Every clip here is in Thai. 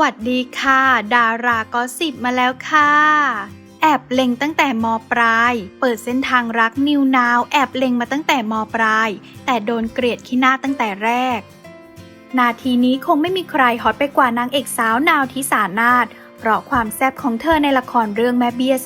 วัสดีค่ะ ดารากอสิบมาแล้วค่ะ แอบเล็งตั้งแต่มปลาย เปิดเส้นทางรักนิวนาว แอบเล็งมาตั้งแต่มปลาย แต่โดนเกลียดขี้หน้าตั้งแต่แรก นาทีนี้คงไม่มีใครฮอตไปกว่านางเอกสาวนาวทิสานาถเพราะความแซบของเธอในละครเรื่องแม่เบี้ย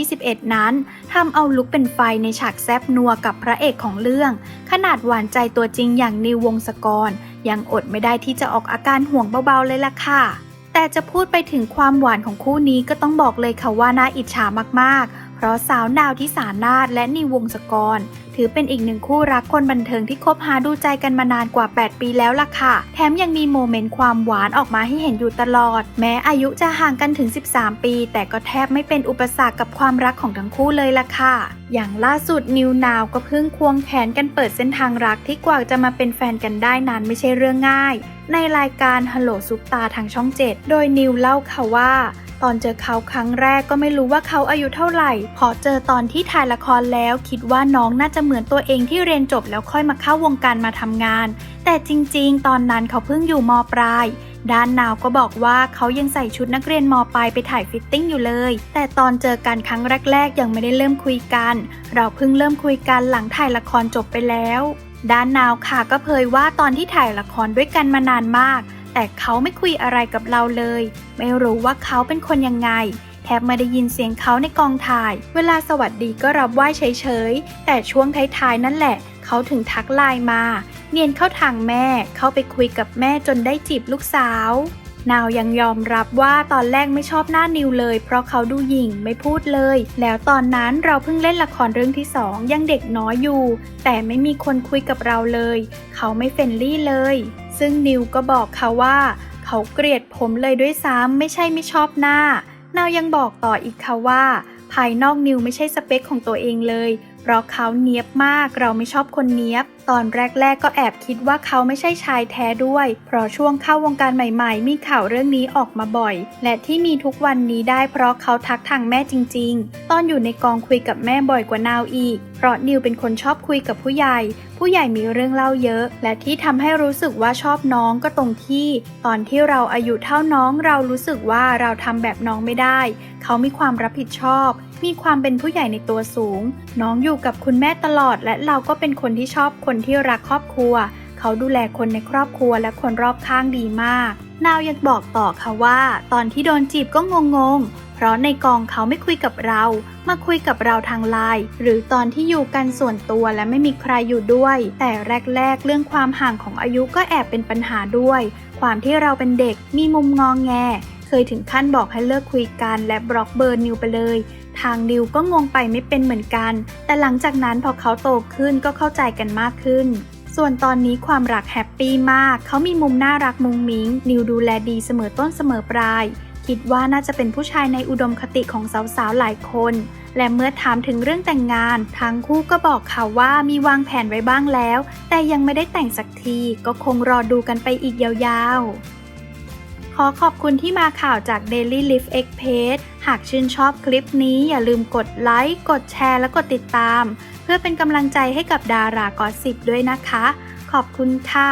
2021 นั้นทำเอาลุกเป็นไฟในฉากแซบนัวกับพระเอกของเรื่อง ขนาดหวานใจตัวจริงอย่างนิววงศกร ยังอดไม่ได้ที่จะออกอาการห่วงเบาๆเลยล่ะค่ะ แต่จะพูดไปถึงความหวานของคู่นี้ก็ต้องบอกเลยค่ะว่าน่าอิจฉามากๆ เพราะสาวนาวทิสานาถและนิววงศกร ถือเป็นอีกหนึ่งคู่รักคนบันเทิงที่คบหาดูใจกันมานานกว่า 8 ปีแล้วล่ะค่ะ แถมยังมีโมเมนต์ความหวานออกมาให้เห็นอยู่ตลอด แม้อายุจะห่างกันถึง 13 ปี แต่ก็แทบไม่เป็นอุปสรรคกับความรักของทั้งคู่เลยล่ะค่ะ อย่างล่าสุดนิวนาวก็เพิ่งควงแขนกันเปิดเส้นทางรักที่กว่าจะมาเป็นแฟนกันได้นั้นไม่ใช่เรื่องง่าย ในรายการฮัลโหลซุปตาทางช่อง 7 โดยนิวเล่าค่ะว่า ตอนเจอเขาครั้งแรกก็ไม่รู้ว่าเขาอายุเท่าไหร่ พอเจอตอนที่ถ่ายละครแล้ว คิดว่าน้องน่าจะเหมือนตัวเองที่เรียนจบแล้วค่อยมาเข้าวงการมาทำงาน แต่จริงๆ ตอนนั้นเขาเพิ่งอยู่มปลายด้านนาวก็บอกว่าเขายังใส่ชุดนักเรียนมปลายไปถ่ายฟิตติ้งอยู่เลย แต่ตอนเจอกันครั้งแรกๆยังไม่ได้เริ่มคุยกัน เราเพิ่งเริ่มคุยกันหลังถ่ายละครจบไปแล้ว ด้านนาวค่ะก็เผยว่าตอนที่ถ่ายละครด้วยกันมานานมาก แต่เขาไม่คุยอะไรกับเราเลย ไม่รู้ว่าเขาเป็นคนยังไง แทบไม่ได้ยินเสียงเขาในกองถ่าย เวลาสวัสดีก็รับไหว้เฉยๆ แต่ช่วงท้ายๆนั่นแหละ เขาถึงทักไลน์มา เนียนเข้าทางแม่ เข้าไปคุยกับแม่จนได้จีบลูกสาว นาวยังยอมรับว่าตอนแรกไม่ชอบหน้านิวเลย เพราะเขาดูหยิ่งไม่พูดเลย แล้วตอนนั้นเราเพิ่งเล่นละครเรื่องที่สองยังเด็กน้อยอยู่ แต่ไม่มีคนคุยกับเราเลย เขาไม่เฟรนลี่เลย ซึ่งนิวก็บอกเขาว่า เขาเกลียดผมเลยด้วยซ้ำไม่ใช่ไม่ชอบหน้านาวยังบอกต่ออีกค่ะว่า ภายนอกนิวไม่ใช่สเปคของตัวเองเลย เพราะเขาเนียบมากเราไม่ชอบคนเนียบ ตอนแรก ๆ ก็แอบคิดว่าเขาไม่ใช่ชายแท้ด้วย เพราะช่วงเข้าวงการใหม่ๆ มีข่าวเรื่องนี้ออกมาบ่อย และที่มีทุกวันนี้ได้เพราะเขาทักทางแม่จริง ๆ ตอนอยู่ในกองคุยกับแม่บ่อยกว่านาวอีก เพราะนิวเป็นคนชอบคุยกับผู้ใหญ่ ผู้ใหญ่มีเรื่องเล่าเยอะ และที่ทำให้รู้สึกว่าชอบน้องก็ตรงที่ ตอนที่เราอายุเท่าน้องเรารู้สึกว่าเราทำแบบน้องไม่ได้ เขามีความรับผิดชอบ มีความเป็นผู้ใหญ่ในตัวสูง น้องอยู่กับคุณแม่ตลอด และเราก็เป็นคนที่ชอบคนที่รักครอบครัว เขาดูแลคนในครอบครัวและคนรอบข้างดีมาก นาวยังบอกต่อค่ะว่า ตอนที่โดนจีบก็งงๆ เพราะในกองเขาไม่คุยกับเรา มาคุยกับเราทางไลน์หรือตอนที่อยู่กันส่วนตัวและไม่มีใครอยู่ด้วย แต่แรกๆ เรื่องความห่างของอายุก็แอบเป็นปัญหาด้วย ความที่เราเป็นเด็กมีมุมงองแงเคยถึงขั้นบอกให้เลิกคุยกันและบล็อกเบอร์นิวไปเลยางนิวก็งงไปไม่เป็นเหมือนกัน แต่หลังจากนั้นพอเขาโตขึ้นก็เข้าใจกันมากขึ้น ส่วนตอนนี้ความรักแฮปปี้มาก เขามีมุมน่ารักมุงมิง นิวดูแลดีเสมอต้นเสมอปลาย คิดว่าน่าจะเป็นผู้ชายในอุดมคติของสาวๆหลายคน และเมื่อถามถึงเรื่องแต่งงาน ทั้งคู่ก็บอกเขาว่ามีวางแผนไว้บ้างแล้ว แต่ยังไม่ได้แต่งสักที ก็คงรอดูกันไปอีกยาวๆ ขอขอบคุณที่มาข่าวจาก Daily Life X Page หากชื่นชอบคลิปนี้อย่าลืมกดไลค์ กดแชร์ และกดติดตาม เพื่อเป็นกำลังใจให้กับดารากอสิบด้วยนะคะ ขอบคุณค่ะ